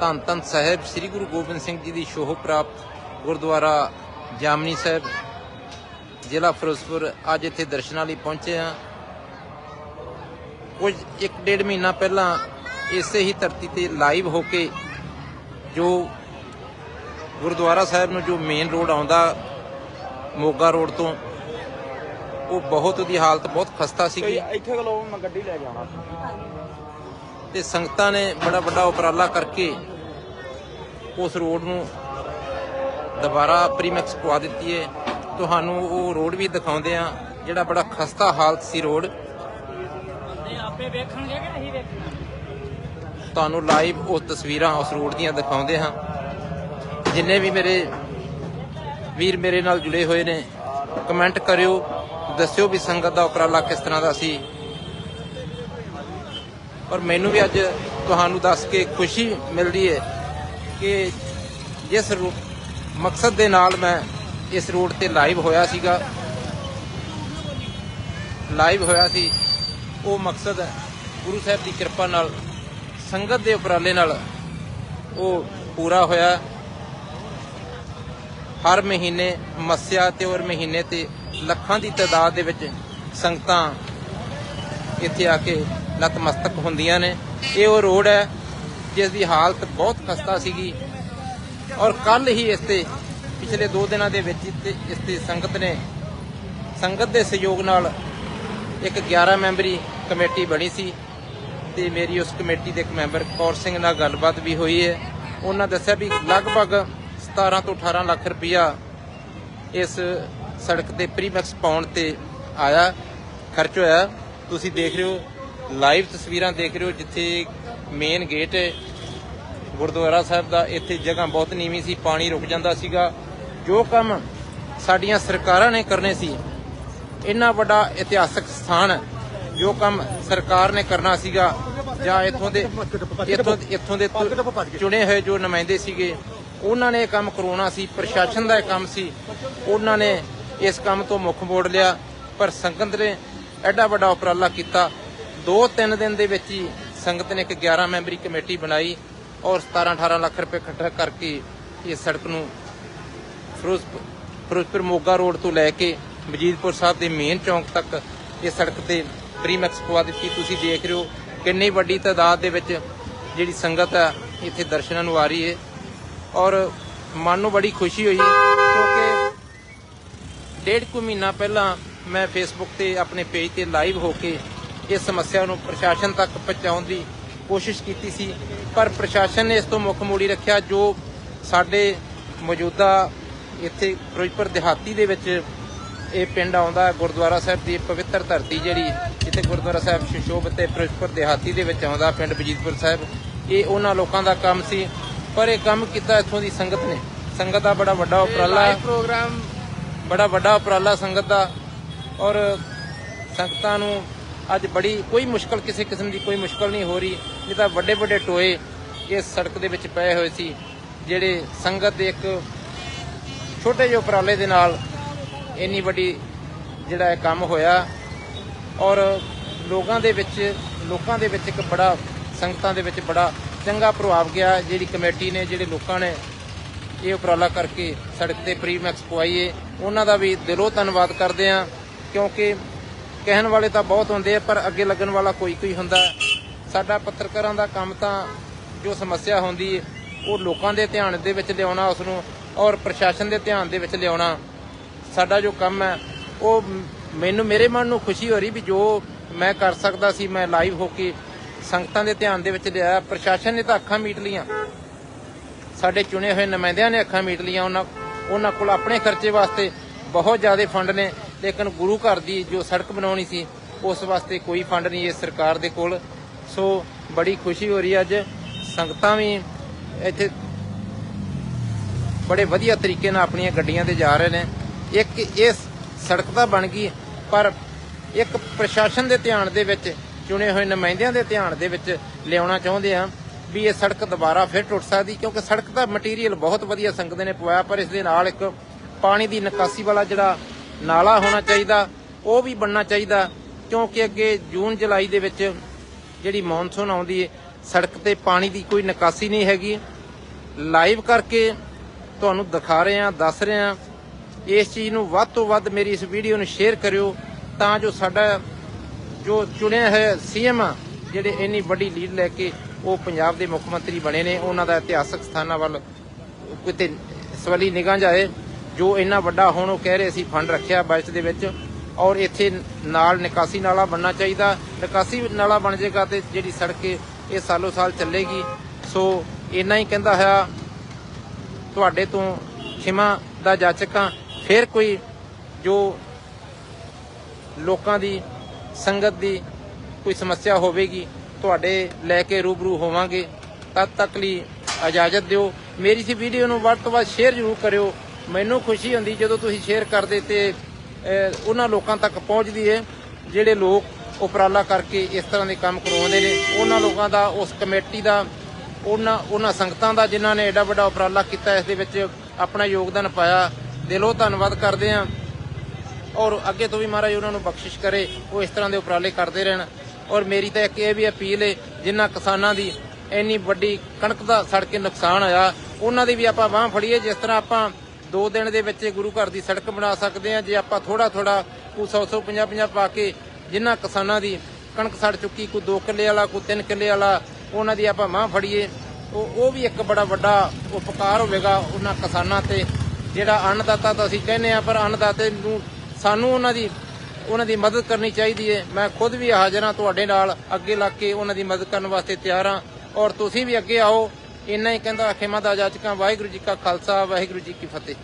ਧੰਨ ਧੰਨ ਸਾਹਿਬ, ਸ੍ਰੀ ਗੁਰੂ ਗੋਬਿੰਦ ਸਿੰਘ ਜੀ ਦੀ ਸ਼ੋਭ ਪ੍ਰਾਪਤ ਗੁਰਦੁਆਰਾ ਜਾਮਨੀ ਸਾਹਿਬ, ਜ਼ਿਲ੍ਹਾ ਫਿਰੋਜ਼ਪੁਰ, ਅੱਜ ਇੱਥੇ ਦਰਸ਼ਨਾਂ ਲਈ ਪਹੁੰਚੇ ਹਾਂ। ਕੁਝ ਇੱਕ ਡੇਢ ਮਹੀਨਾ ਪਹਿਲਾਂ ਇਸੇ ਹੀ ਧਰਤੀ ਤੇ ਲਾਈਵ ਹੋ ਕੇ ਜੋ ਗੁਰਦੁਆਰਾ ਸਾਹਿਬ ਨੂੰ ਜੋ ਮੇਨ ਰੋਡ ਆਉਂਦਾ, ਮੋਗਾ ਰੋਡ ਤੋਂ, ਉਹ ਬਹੁਤ ਉਹਦੀ ਹਾਲਤ ਬਹੁਤ ਖਸਤਾ ਸੀਗੀ। ਇੱਥੇ ਕੋਲੋਂ ਮੈਂ ਗੱਡੀ ਲੈ ਕੇ ਆਉਣਾ। ਤੇ ਸੰਗਤਾਂ ਨੇ ਬੜਾ ਵੱਡਾ ਉਪਰਾਲਾ ਕਰਕੇ ਉਸ ਰੋਡ ਨੂੰ ਦੁਬਾਰਾ ਪ੍ਰੀਮੈਕਸ ਪਵਾ ਦਿੱਤੀ ਹੈ ਤੁਹਾਨੂੰ ਉਹ ਰੋਡ ਵੀ ਦਿਖਾਉਂਦੇ ਆ ਜਿਹੜਾ ਬੜਾ ਖਸਤਾ ਹਾਲਤ ਸੀ ਰੋਡ। ਆਪੇ ਵੇਖਣਗੇ ਕਿ ਨਹੀਂ ਵੇਖਣਾ? ਤੁਹਾਨੂੰ ਲਾਈਵ ਉਹ ਤਸਵੀਰਾਂ ਉਸ ਰੋਡ ਦੀਆਂ ਦਿਖਾਉਂਦੇ ਹਾਂ। ਜਿੰਨੇ ਵੀ ਮੇਰੇ ਵੀਰ ਮੇਰੇ ਨਾਲ ਜੁੜੇ ਹੋਏ ਨੇ ਕਮੈਂਟ ਕਰਿਓ ਦੱਸਿਓ ਵੀ ਸੰਗਤ ਦਾ ਉਪਰਾਲਾ ਕਿਸ ਤਰ੍ਹਾਂ ਦਾ ਸੀ। ਔਰ ਮੈਨੂੰ ਵੀ ਅੱਜ ਤੁਹਾਨੂੰ ਦੱਸ ਕੇ ਖੁਸ਼ੀ ਮਿਲਦੀ ਹੈ ਕਿ ਜਿਸ ਰੂ- ਮਕਸਦ ਦੇ ਨਾਲ ਮੈਂ ਇਸ ਰੋਡ ਤੇ ਲਾਈਵ ਹੋਇਆ ਸੀਗਾ। ਲਾਈਵ ਹੋਇਆ ਸੀ। ਉਹ ਮਕਸਦ ਗੁਰੂ ਸਾਹਿਬ ਦੀ ਕਿਰਪਾ ਨਾਲ, ਸੰਗਤ ਦੇ ਉਪਰਾਲੇ ਨਾਲ ਉਹ ਪੂਰਾ ਹੋਇਆ। ਹਰ ਮਹੀਨੇ ਮੱਸਿਆ ਤੇ ਔਰ ਮਹੀਨੇ ਤੇ ਲੱਖਾਂ ਦੀ ਤਾਦਾਦ ਦੇ ਵਿੱਚ ਸੰਗਤਾਂ ਇੱਥੇ ਆ ਕੇ ਨਤਮਸਤਕ ਹੁੰਦੀਆਂ ਨੇ। ਇਹ ਉਹ ਰੋਡ ਹੈ, ਜਿਸ ਦੀ ਹਾਲਤ ਬਹੁਤ ਖਸਤਾ ਸੀਗੀ। ਔਰ ਕੱਲ ਹੀ ਇਸ ਤੇ, ਪਿਛਲੇ 2 ਦਿਨਾਂ ਦੇ ਵਿੱਚ ਇਸ ਤੇ ਸੰਗਤ ਨੇ, ਸੰਗਤ ਦੇ ਸਹਿਯੋਗ ਨਾਲ ਇੱਕ 11 ਮੈਂਬਰੀ ਕਮੇਟੀ ਬਣੀ ਸੀ। ਤੇ ਮੇਰੀ ਉਸ ਕਮੇਟੀ ਦੇ ਇੱਕ ਮੈਂਬਰ ਕੌਰ ਸਿੰਘ ਨਾਲ ਗੱਲਬਾਤ ਵੀ ਹੋਈ ਹੈ। ਉਹਨਾਂ ਦੱਸਿਆ ਵੀ ਲਗਭਗ 17 ਤੋਂ 18 ਲੱਖ ਰੁਪਇਆ ਇਸ ਸੜਕ ਤੇ ਪ੍ਰੀਮੈਕਸ ਪਾਉਣ ਤੇ ਆਇਆ, ਖਰਚ ਹੋਇਆ। ਤੁਸੀਂ ਦੇਖ ਰਹੇ ਹੋ ਲਾਈਵ ਤਸਵੀਰਾਂ ਦੇਖ ਰਹੇ ਹੋ ਜਿੱਥੇ ਮੇਨ ਗੇਟ ਹੈ। ਗੁਰਦੁਆਰਾ ਸਾਹਿਬ ਦਾ ਇੱਥੇ ਜਗ੍ਹਾ ਬਹੁਤ ਨੀਵੀਂ ਸੀ, ਪਾਣੀ ਰੁਕ ਜਾਂਦਾ ਸੀਗਾ। ਜੋ ਕੰਮ ਸਾਡੀਆਂ ਸਰਕਾਰਾਂ ਨੇ ਕਰਨੇ ਸੀ, ਇੰਨਾ ਵੱਡਾ ਇਤਿਹਾਸਕ ਸਥਾਨ ਜੋ ਕੰਮ ਸਰਕਾਰ ਨੇ ਕਰਨਾ ਸੀਗਾ, ਜਾਂ ਇੱਥੋਂ ਦੇ ਇੱਥੋਂ ਇੱਥੋਂ ਦੇ ਚੁਣੇ ਹੋਏ ਜੋ ਨੁਮਾਇੰਦੇ ਸੀਗੇ, ਉਹਨਾਂ ਨੇ ਇਹ ਕੰਮ ਕਰਵਾਉਣਾ ਸੀ। ਪ੍ਰਸ਼ਾਸਨ ਦਾ ਇਹ ਕੰਮ ਸੀ। ਉਹਨਾਂ ਨੇ ਇਸ ਕੰਮ ਤੋਂ ਮੁੱਖ ਮੋੜ ਲਿਆ। ਪਰ ਸੰਗਤ ਨੇ ਐਡਾ ਵੱਡਾ ਉਪਰਾਲਾ ਕੀਤਾ। 2-3 ਦਿਨ ਦੇ ਵਿੱਚ ਹੀ ਸੰਗਤ ਨੇ ਇੱਕ 11 ਮੈਂਬਰੀ ਕਮੇਟੀ ਬਣਾਈ ਔਰ 17-18 ਲੱਖ ਰੁਪਏ ਇਕੱਠਾ ਕਰਕੇ ਇਸ ਸੜਕ ਨੂੰ ਫਿਰੋਜ਼ਪੁਰ ਫਿਰੋਜ਼ਪੁਰ ਮੋਗਾ ਰੋਡ ਤੋਂ ਲੈ ਕੇ ਵਜੀਦਪੁਰ ਸਾਹਿਬ ਦੇ ਮੇਨ ਚੌਂਕ ਤੱਕ ਇਹ ਸੜਕ ਤੇ ਪ੍ਰੀਮੈਕਸ ਪਵਾ ਦਿੱਤੀ। ਤੁਸੀਂ ਦੇਖ ਰਹੇ ਹੋ ਕਿੰਨੀ ਵੱਡੀ ਤਾਦਾਦ ਦੇ ਵਿੱਚ ਜਿਹੜੀ ਸੰਗਤ ਹੈ ਇੱਥੇ ਦਰਸ਼ਨਾਂ ਨੂੰ ਆ ਰਹੀ ਹੈ ਔਰ ਮਨ ਨੂੰ ਬੜੀ ਖੁਸ਼ੀ ਹੋਈ ਕਿਉਂਕਿ ਡੇਢ ਕੁ ਮਹੀਨਾ ਪਹਿਲਾਂ ਮੈਂ ਫੇਸਬੁੱਕ ਤੇ ਆਪਣੇ ਪੇਜ ਤੇ ਲਾਈਵ ਹੋ ਕੇ ਇਸ ਸਮੱਸਿਆ ਨੂੰ ਪ੍ਰਸ਼ਾਸਨ ਤੱਕ ਪਹੁੰਚਾਉਣ ਦੀ ਕੋਸ਼ਿਸ਼ ਕੀਤੀ ਸੀ। ਪਰ ਪ੍ਰਸ਼ਾਸਨ ਨੇ ਇਸ ਤੋਂ ਮੁੱਖ ਮੋੜੀ ਰੱਖਿਆ ਜੋ ਸਾਡੇ ਮੌਜੂਦਾ ਇੱਥੇ ਫਿਰੋਜ਼ਪੁਰ ਦਿਹਾਤੀ ਦੇ ਵਿੱਚ ਇਹ ਪਿੰਡ ਆਉਂਦਾ ਗੁਰਦੁਆਰਾ ਸਾਹਿਬ ਦੀ ਪਵਿੱਤਰ ਧਰਤੀ ਜਿਹੜੀ ਜਿੱਥੇ ਗੁਰਦੁਆਰਾ ਸਾਹਿਬ ਸ਼ਿਸ਼ੋਭਤ ਹੈ ਫਿਰੋਜ਼ਪੁਰ ਦਿਹਾਤੀ ਦੇ ਵਿੱਚ ਆਉਂਦਾ ਪਿੰਡ ਬਜੀਤਪੁਰ ਸਾਹਿਬ। ਇਹ ਉਹਨਾਂ ਲੋਕਾਂ ਦਾ ਕੰਮ ਸੀ ਪਰ ਇਹ ਕੰਮ ਕੀਤਾ ਇੱਥੋਂ ਦੀ ਸੰਗਤ ਨੇ। ਸੰਗਤ ਦਾ ਬੜਾ ਵੱਡਾ ਉਪਰਾਲਾ ਹੈ ਪ੍ਰੋਗਰਾਮ ਬੜਾ ਵੱਡਾ ਉਪਰਾਲਾ ਸੰਗਤ ਦਾ ਔਰ ਸੰਗਤਾਂ ਨੂੰ ਅੱਜ ਬੜੀ ਕੋਈ ਮੁਸ਼ਕਲ, ਕਿਸੇ ਕਿਸਮ ਦੀ ਕੋਈ ਮੁਸ਼ਕਲ ਨਹੀਂ ਹੋ ਰਹੀ। ਨਹੀਂ ਤਾਂ ਵੱਡੇ ਵੱਡੇ ਟੋਏ ਇਸ ਸੜਕ ਦੇ ਵਿੱਚ ਪਏ ਹੋਏ ਸੀ, ਜਿਹੜੇ ਸੰਗਤ ਦੇ ਇੱਕ ਛੋਟੇ ਜਿਹੇ ਉਪਰਾਲੇ ਦੇ ਨਾਲ ਇੰਨੀ ਵੱਡੀ ਜਿਹੜਾ ਇਹ ਕੰਮ ਹੋਇਆ। ਔਰ ਲੋਕਾਂ ਦੇ ਵਿੱਚ, ਲੋਕਾਂ ਦੇ ਵਿੱਚ ਇੱਕ ਬੜਾ, ਸੰਗਤਾਂ ਦੇ ਵਿੱਚ ਬੜਾ ਚੰਗਾ ਪ੍ਰਭਾਵ ਗਿਆ। ਜਿਹੜੀ ਕਮੇਟੀ ਨੇ, ਜਿਹੜੇ ਲੋਕਾਂ ਨੇ ਇਹ ਉਪਰਾਲਾ ਕਰਕੇ ਸੜਕ ਤੇ ਪ੍ਰੀਮੈਕਸ ਪਵਾਈਏ ਉਹਨਾਂ ਦਾ ਵੀ ਦਿਲੋਂ ਧੰਨਵਾਦ ਕਰਦੇ ਆ ਕਿਉਂਕਿ ਕਹਿਣ ਵਾਲੇ ਤਾਂ ਬਹੁਤ ਹੁੰਦੇ ਆ, ਪਰ ਅੱਗੇ ਲੱਗਣ ਵਾਲਾ ਕੋਈ ਕੋਈ ਹੁੰਦਾ। ਸਾਡਾ ਪੱਤਰਕਾਰਾਂ ਦਾ ਕੰਮ ਤਾਂ ਜੋ ਸਮੱਸਿਆ ਹੁੰਦੀ ਹੈ ਉਹ ਲੋਕਾਂ ਦੇ ਧਿਆਨ ਦੇ ਵਿੱਚ ਲਿਆਉਣਾ ਉਸ ਨੂੰ ਔਰ ਪ੍ਰਸ਼ਾਸਨ ਦੇ ਧਿਆਨ ਦੇ ਵਿੱਚ ਲਿਆਉਣਾ। ਸਾਡਾ ਜੋ ਕੰਮ ਹੈ, ਉਹ ਮੈਨੂੰ, ਮੇਰੇ ਮਨ ਨੂੰ ਖੁਸ਼ੀ ਹੋ ਰਹੀ ਵੀ ਜੋ ਮੈਂ ਕਰ ਸਕਦਾ ਸੀ, ਮੈਂ ਲਾਈਵ ਹੋ ਕੇ ਸੰਗਤਾਂ ਦੇ ਧਿਆਨ ਦੇ ਵਿੱਚ ਲਿਆ ਪ੍ਰਸ਼ਾਸਨ ਨੇ ਤਾਂ ਅੱਖਾਂ ਮੀਟ ਲੀਆਂ ਸਾਡੇ ਚੁਣੇ ਹੋਏ ਨੁਮਾਇੰਦਿਆਂ ਨੇ ਅੱਖਾਂ ਮੀਟ ਲੀਆਂ ਉਹਨਾਂ ਉਹਨਾਂ ਕੋਲ ਆਪਣੇ ਖਰਚੇ ਵਾਸਤੇ ਬਹੁਤ ਜ਼ਿਆਦਾ ਫੰਡ ਨੇ। ਲੇਕਿਨ ਗੁਰੂ ਘਰ ਦੀ ਜੋ ਸੜਕ ਬਣਾਉਣੀ ਸੀ, ਉਸ ਵਾਸਤੇ ਕੋਈ ਫੰਡ ਨਹੀਂ ਇਸ ਸਰਕਾਰ ਦੇ ਕੋਲ। ਸੋ ਬੜੀ ਖੁਸ਼ੀ ਹੋ ਰਹੀ ਅੱਜ। ਸੰਗਤਾਂ ਵੀ ਇੱਥੇ ਬੜੇ ਵਧੀਆ ਤਰੀਕੇ ਨਾਲ ਆਪਣੀਆਂ ਗੱਡੀਆਂ ਤੇ ਜਾ ਰਹੇ ਨੇ। ਇੱਕ ਇਸ ਸੜਕ ਤਾਂ ਬਣ ਗਈ, ਪਰ ਇੱਕ ਪ੍ਰਸ਼ਾਸਨ ਦੇ ਧਿਆਨ ਦੇ ਵਿੱਚ, ਚੁਣੇ ਹੋਏ ਨੁਮਾਇੰਦਿਆਂ ਦੇ ਧਿਆਨ ਦੇ ਵਿੱਚ ਲਿਆਉਣਾ ਚਾਹੁੰਦੇ ਆ ਵੀ ਇਹ ਸੜਕ ਦੁਬਾਰਾ ਫਿਰ ਟੁੱਟ ਸਕਦੀ, ਕਿਉਂਕਿ ਸੜਕ ਦਾ ਮਟੀਰੀਅਲ ਬਹੁਤ ਵਧੀਆ ਸੰਗਤ ਨੇ ਪਵਾਇਆ, ਪਰ ਇਸ ਦੇ ਨਾਲ ਇੱਕ ਪਾਣੀ ਦੀ ਨਿਕਾਸੀ ਵਾਲਾ ਜਿਹੜਾ ਨਾਲਾ ਹੋਣਾ ਚਾਹੀਦਾ, ਉਹ ਵੀ ਬਣਨਾ ਚਾਹੀਦਾ, ਕਿਉਂਕਿ ਅੱਗੇ ਜੂਨ ਜੁਲਾਈ ਦੇ ਵਿੱਚ ਜਿਹੜੀ ਮੌਨਸੂਨ ਆਉਂਦੀ ਹੈ ਸੜਕ ਤੇ ਪਾਣੀ ਦੀ ਕੋਈ ਨਿਕਾਸੀ ਨਹੀਂ ਹੈਗੀ। ਲਾਈਵ ਕਰਕੇ ਤੁਹਾਨੂੰ ਦਿਖਾ ਰਹੇ ਹਾਂ, ਦੱਸ ਰਹੇ ਹਾਂ। ਇਸ ਚੀਜ਼ ਨੂੰ ਵੱਧ ਤੋਂ ਵੱਧ ਮੇਰੀ ਇਸ ਵੀਡੀਓ ਨੂੰ ਸ਼ੇਅਰ ਕਰਿਓ, ਤਾਂ ਜੋ ਸਾਡਾ ਜੋ ਚੁਣਿਆ ਹੈ ਸੀਐਮ ਜਿਹੜੇ ਇੰਨੀ ਵੱਡੀ ਲੀਡ ਲੈ ਕੇ ਉਹ ਪੰਜਾਬ ਦੇ ਮੁੱਖ ਮੰਤਰੀ ਬਣੇ ਨੇ, ਉਹਨਾਂ ਦਾ ਇਤਿਹਾਸਕ ਸਥਾਨਾਂ ਵੱਲ ਕਿਤੇ ਸਵਲੀ ਨਿਗਾਹ ਜਾਏ। ਜੋ ਇੰਨਾ ਵੱਡਾ ਹੁਣ ਉਹ ਕਹਿ ਰਹੇ ਸੀ ਫੰਡ ਰੱਖਿਆ ਬਜਟ ਦੇ ਵਿੱਚ ਔਰ ਇੱਥੇ ਨਾਲ ਨਿਕਾਸੀ ਨਾਲਾ ਬਣਨਾ ਚਾਹੀਦਾ। ਨਿਕਾਸੀ ਨਾਲਾ ਬਣ ਜਾਏਗਾ ਤੇ ਜਿਹੜੀ ਸੜਕ ਹੈ, ਇਹ ਸਾਲੋ ਸਾਲ ਚੱਲੇਗੀ। ਸੋ ਇੰਨਾ ਹੀ ਕਹਿੰਦਾ ਹੋਇਆ ਤੁਹਾਡੇ ਤੋਂ ਖਿਮਾ ਦਾ ਜਾਚਕਾਂ ਫਿਰ ਕੋਈ ਜੋ ਲੋਕਾਂ ਦੀ ਸੰਗਤ ਦੀ ਕੋਈ ਸਮੱਸਿਆ ਹੋਵੇਗੀ ਤੁਹਾਡੇ ਲੈ ਕੇ ਰੂਬਰੂ ਹੋਵਾਂਗੇ। ਤਦ ਤੱਕ ਲਈ ਇਜਾਜ਼ਤ ਦਿਓ। ਮੇਰੀ ਇਸ ਵੀਡੀਓ ਨੂੰ ਵੱਧ ਤੋਂ ਵੱਧ ਸ਼ੇਅਰ ਜ਼ਰੂਰ ਕਰਿਓ। ਮੈਨੂੰ ਖੁਸ਼ੀ ਹੁੰਦੀ ਜਦੋਂ ਤੁਸੀਂ ਸ਼ੇਅਰ ਕਰਦੇ ਤੇ ਉਹਨਾਂ ਲੋਕਾਂ ਤੱਕ ਪਹੁੰਚਦੀ ਹੈ ਜਿਹੜੇ ਲੋਕ ਉਪਰਾਲਾ ਕਰਕੇ ਇਸ ਤਰ੍ਹਾਂ ਦੇ ਕੰਮ ਕਰਵਾਉਂਦੇ ਨੇ। ਉਹਨਾਂ ਲੋਕਾਂ ਦਾ, ਉਸ ਕਮੇਟੀ ਦਾ, ਉਹਨਾਂ ਉਹਨਾਂ ਸੰਗਤਾਂ ਦਾ ਜਿਨ੍ਹਾਂ ਨੇ ਐਡਾ ਵੱਡਾ ਉਪਰਾਲਾ ਕੀਤਾ, ਇਸ ਦੇ ਵਿੱਚ ਆਪਣਾ ਯੋਗਦਾਨ ਪਾਇਆ। ਦਿਲੋਂ ਧੰਨਵਾਦ ਕਰਦੇ ਹਾਂ। ਔਰ ਅੱਗੇ ਤੋਂ ਵੀ ਮਹਾਰਾਜ ਉਹਨਾਂ ਨੂੰ ਬਖਸ਼ਿਸ਼ ਕਰੇ, ਉਹ ਇਸ ਤਰ੍ਹਾਂ ਦੇ ਉਪਰਾਲੇ ਕਰਦੇ ਰਹਿਣ। ਔਰ ਮੇਰੀ ਤਾਂ ਇੱਕ ਇਹ ਵੀ ਅਪੀਲ ਹੈ ਜਿਨ੍ਹਾਂ ਕਿਸਾਨਾਂ ਦੀ ਇੰਨੀ ਵੱਡੀ ਕਣਕ ਦਾ ਸੜ ਕੇ ਨੁਕਸਾਨ ਹੋਇਆ, ਉਹਨਾਂ ਦੀ ਵੀ ਆਪਾਂ ਬਾਹ ਫੜੀਏ, ਜਿਸ ਤਰ੍ਹਾਂ ਆਪਾਂ ਦੋ ਦਿਨ ਦੇ ਵਿੱਚ ਗੁਰੂ ਘਰ ਦੀ ਸੜਕ ਬਣਾ ਸਕਦੇ ਹਾਂ। ਜੇ ਆਪਾਂ ਥੋੜਾ ਥੋੜਾ ਕੋ 100 100 50 50 ਪਾ ਕੇ ਜਿਨ੍ਹਾਂ ਕਿਸਾਨਾਂ ਦੀ ਕਣਕ ਸੜ ਚੁੱਕੀ, ਕੋਈ 2 ਕਿੱਲੇ ਵਾਲਾ, ਕੋਈ 3 ਕਿੱਲੇ ਵਾਲਾ, ਉਹਨਾਂ ਦੀ ਆਪਾਂ ਬਾਹ ਫੜੀਏ, ਉਹ ਉਹ ਵੀ ਇੱਕ ਬੜਾ ਵੱਡਾ ਉਪਕਾਰ ਹੋਵੇਗਾ ਉਹਨਾਂ ਕਿਸਾਨਾਂ ਤੇ। ਜਿਹੜਾ ਅੰਨਦਾਤਾ ਤਾਂ ਅਸੀਂ ਕਹਿੰਦੇ ਆ ਪਰ ਅੰਨਦਾਤੇ ਨੂੰ ਸਾਨੂੰ ਉਹਨਾਂ ਦੀ ਉਹਨਾਂ ਦੀ ਮਦਦ ਕਰਨੀ ਚਾਹੀਦੀ ਹੈ। ਮੈਂ ਖੁਦ ਵੀ ਹਾਜ਼ਰ ਹਾਂ ਤੁਹਾਡੇ ਨਾਲ, ਅੱਗੇ ਲੱਗ ਕੇ ਉਹਨਾਂ ਦੀ ਮਦਦ ਕਰਨ ਵਾਸਤੇ ਤਿਆਰ ਹਾਂ। ਔਰ ਤੁਸੀਂ ਵੀ ਅੱਗੇ ਆਓ। ਇੰਨਾ ਹੀ ਕਹਿੰਦਾ ਖਿਮਾ ਦਾ ਜਾਚਕਾਂ ਵਾਹਿਗੁਰੂ ਜੀ ਕਾ ਖਾਲਸਾ ਵਾਹਿਗੁਰੂ ਜੀ ਕੀ ਫਤਿਹ।